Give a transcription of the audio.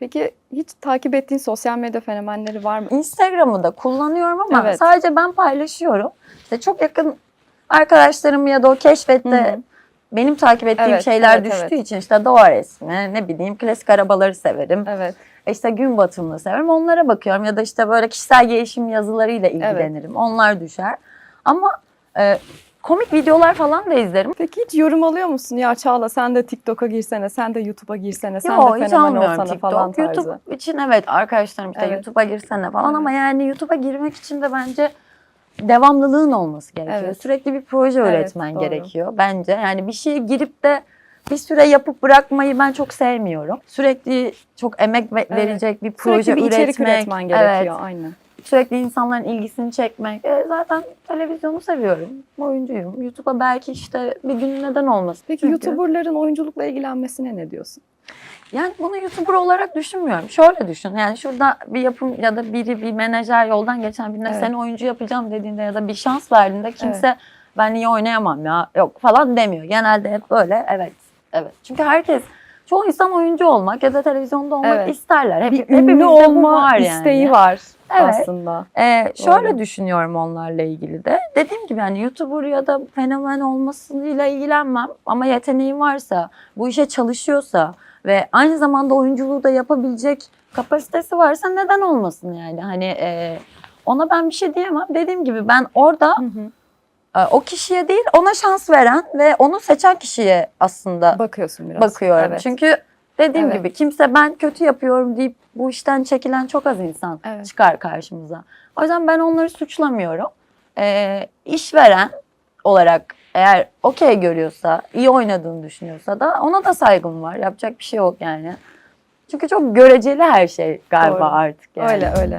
Peki hiç takip ettiğin sosyal medya fenomenleri var mı? Instagram'ı da kullanıyorum ama Evet. sadece ben paylaşıyorum. İşte çok yakın arkadaşlarım ya da o keşfette Hı hı. benim takip ettiğim Evet, şeyler evet, düştüğü evet. için işte doğa resmi, ne bileyim klasik arabaları severim. Evet. İşte gün batımını severim. Onlara bakıyorum ya da işte böyle kişisel gelişim yazılarıyla ilgilenirim. Onlar düşer. Ama e, komik videolar falan da izlerim. Peki hiç yorum alıyor musun? Ya Çağla sen de TikTok'a girsene, sen de YouTube'a girsene, sen Yok de hiç fenomen almıyorum olsana TikTok. falan tarzı. YouTube için evet arkadaşlarım işte Evet. YouTube'a girsene falan ama yani YouTube'a girmek için de bence devamlılığın olması gerekiyor. Evet. Sürekli bir proje Evet, üretmen doğru. gerekiyor bence. Yani bir şeye girip de bir süre yapıp bırakmayı ben çok sevmiyorum. Sürekli çok emek ve- Evet. verecek bir proje Sürekli bir içerik üretmek. üretmen gerekiyor. Evet. Aynen. Sürekli insanların ilgisini çekmek. E, zaten televizyonu seviyorum. Oyuncuyum. YouTube'a belki işte bir gün neden olmasın. Peki Çünkü- YouTuber'ların oyunculukla ilgilenmesine ne diyorsun? Yani bunu YouTuber olarak düşünmüyorum. Şöyle düşün. Yani şurada bir yapım ya da biri bir menajer yoldan geçen birine Evet. seni oyuncu yapacağım dediğinde ya da bir şans verdiğinde kimse ben niye oynayamam ya yok falan demiyor. Genelde hep böyle evet evet. Çünkü herkes çoğu insan oyuncu olmak ya da televizyonda olmak Evet. isterler. Hep, Bir ünlü olma var isteği yani. var Evet. aslında. Ee, şöyle Doğru. düşünüyorum onlarla ilgili de. Dediğim gibi yani YouTuber ya da fenomen olmasıyla ilgilenmem. Ama yeteneği varsa, bu işe çalışıyorsa ve aynı zamanda oyunculuğu da yapabilecek kapasitesi varsa neden olmasın yani? Hani e, ona ben bir şey diyemem. Dediğim gibi ben orada Hı hı. e, o kişiye değil ona şans veren ve onu seçen kişiye aslında Bakıyorsun biraz. bakıyorum. Evet. Çünkü dediğim Evet. gibi kimse ben kötü yapıyorum deyip bu işten çekilen çok az insan Evet. çıkar karşımıza. O yüzden ben onları suçlamıyorum. Ee, işveren olarak eğer okey görüyorsa, iyi oynadığını düşünüyorsa da ona da saygım var. Yapacak bir şey yok yani. Çünkü çok göreceli her şey galiba Doğru. artık yani. Öyle öyle.